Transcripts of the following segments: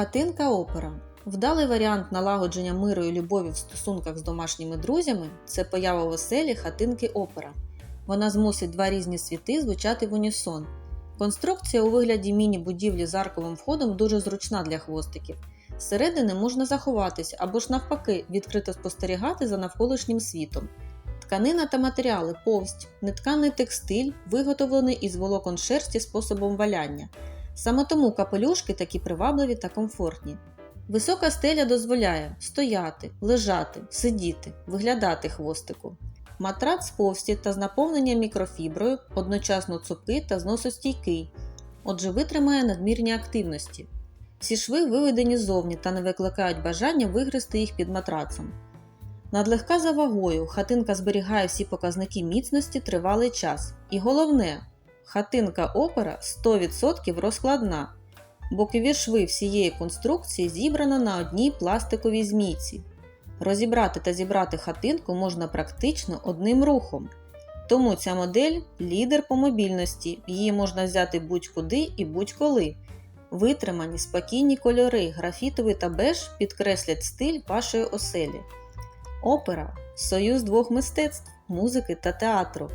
Хатинка опера. Вдалий варіант налагодження миру і любові в стосунках з домашніми друзями це поява в оселі хатинки опера. Вона змусить два різні світи звучати в унісон. Конструкція у вигляді міні-будівлі з арковим входом дуже зручна для хвостиків. Зсередини можна заховатись або ж навпаки відкрито спостерігати за навколишнім світом. Тканина та матеріали повсть, нетканий текстиль, виготовлений із волокон шерсті способом валяння. Саме тому капелюшки такі привабливі та комфортні. Висока стеля дозволяє стояти, лежати, сидіти, виглядати хвостику. Матрац повсті та з наповненням мікрофіброю одночасно цупкий та зносостійкий, отже витримає надмірні активності. Всі шви виведені зовні та не викликають бажання вигризти їх під матрацом. Надлегка за вагою хатинка зберігає всі показники міцності тривалий час. І головне, хатинка опера 100% розкладна. Бокові шви всієї конструкції зібрано на одній пластиковій змійці. Розібрати та зібрати хатинку можна практично одним рухом. Тому ця модель лідер по мобільності, її можна взяти будь-куди і будь-коли. Витримані спокійні кольори, графітовий та беж підкреслять стиль вашої оселі. Опера союз двох мистецтв, музики та театру.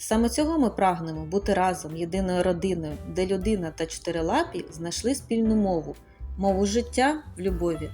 Саме цього ми прагнемо бути разом, єдиною родиною, де людина та чотирилапі знайшли спільну мову, мову життя в любові.